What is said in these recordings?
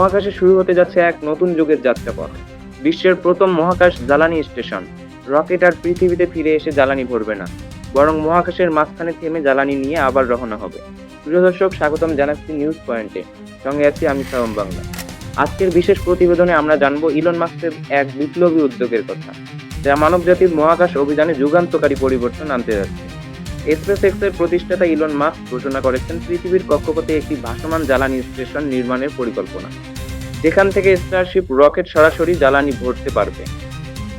মহাকাশে শুরু হতে যাচ্ছে এক নতুন যুগের যাত্রাপথ। বিশ্বের প্রথম মহাকাশ জ্বালানি স্টেশন। রকেট আর পৃথিবীতে ফিরে এসে জ্বালানি ভরবে না। বরং মহাকাশের মাঝখানে থেমে জ্বালানি নিয়ে আবার রওনা হবে। প্রিয় দর্শক, স্বাগতম জানাচ্ছি নিউজ পয়েন্টে। সঙ্গে আছি আমি সাবম বাংলা। আজকের বিশেষ প্রতিবেদনে আমরা জানব ইলন মাস্কের এক বিপ্লবী উদ্যোগের কথা, যা মানব জাতির মহাকাশ অভিযানে যুগান্তকারী পরিবর্তন আনতে যাচ্ছে। স্পেস এক্সের প্রতিষ্ঠাতা ইলন মাস্ক ঘোষণা করেছেন, পৃথিবীর কক্ষপথে একটি ভাসমান জ্বালানি স্টেশন নির্মাণের পরিকল্পনা। যেখান থেকে স্টারশিপ রকেট সরাসরি জ্বালানি ভরতে পারবে।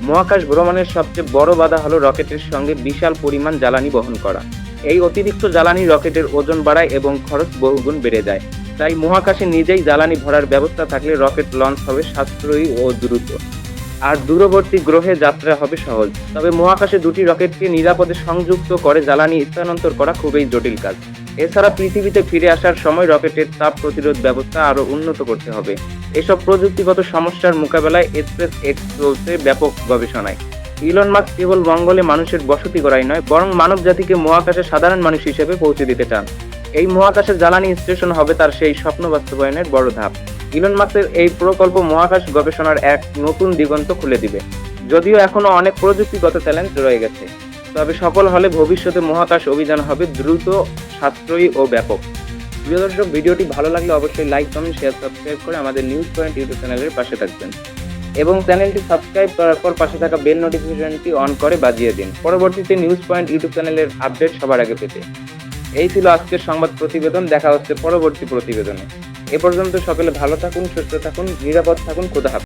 মহাকাশ ভ্রমণের সবচেয়ে বড় বাধা হলো রকেটের সঙ্গে বিশাল পরিমাণ জ্বালানি বহন করা। এই অতিরিক্ত জ্বালানি রকেটের ওজন বাড়ায় এবং খরচ বহুগুণ বেড়ে যায়। তাই মহাকাশে নিজেই জ্বালানি ভরার ব্যবস্থা থাকলে রকেট লঞ্চ হবে সাশ্রয়ী ও দ্রুত। আর দূরবর্তী গ্রহে যাত্রা হবে সহজ। তবে মহাকাশে দুটি রকেটকে নিরাপদে সংযুক্ত করে জ্বালানি স্থানান্তর করা খুবই জটিল কাজ। এছাড়া পৃথিবীতে ফিরে আসার সময় রকেটের তাপ প্রতিরোধ ব্যবস্থা আরও উন্নত করতে হবে। এসব প্রযুক্তিগত সমস্যার মোকাবেলায় স্পেস এক্স চলছে ব্যাপক গবেষণায়। ইলন মাস্ক কেবল মঙ্গলে মানুষের বসতি করাই নয়, বরং মানব জাতিকে মহাকাশে সাধারণ মানুষ হিসেবে পৌঁছে দিতে চান। এই মহাকাশের জ্বালানি স্টেশন হবে তার সেই স্বপ্ন বাস্তবায়নের বড় ধাপ। ইলন মাস্কের এই প্রকল্প মহাকাশ গবেষণার এক নতুন দিগন্ত খুলে দিবে। যদিও এখনও অনেক প্রযুক্তিগত চ্যালেঞ্জ রয়ে গেছে। তবে সকল হলে ভবিষ্যতে মহাকাশ অভিযান হবে দ্রুত, সাশ্রয়ী ও ব্যাপক। প্রিয় দর্শক, ভিডিওটি ভালো লাগলে অবশ্যই লাইক, কমেন্ট শেয়ার সাবস্ক্রাইব করে আমাদের নিউজ পয়েন্ট ইউটিউব চ্যানেলের পাশে থাকবেন। এবং চ্যানেলটি সাবস্ক্রাইব করার পর পাশে থাকা বেল নোটিফিকেশনটি অন করে বাজিয়ে দিন। পরবর্তীতে নিউজ পয়েন্ট ইউটিউব চ্যানেলের আপডেট সবার আগে পেতে। এই ছিল আজকের সংবাদ প্রতিবেদন। দেখা হচ্ছে পরবর্তী প্রতিবেদনে। এ পর্যন্ত সকলে ভালো থাকুন, সুস্থ থাকুন, নিরাপদ থাকুন, খোদা।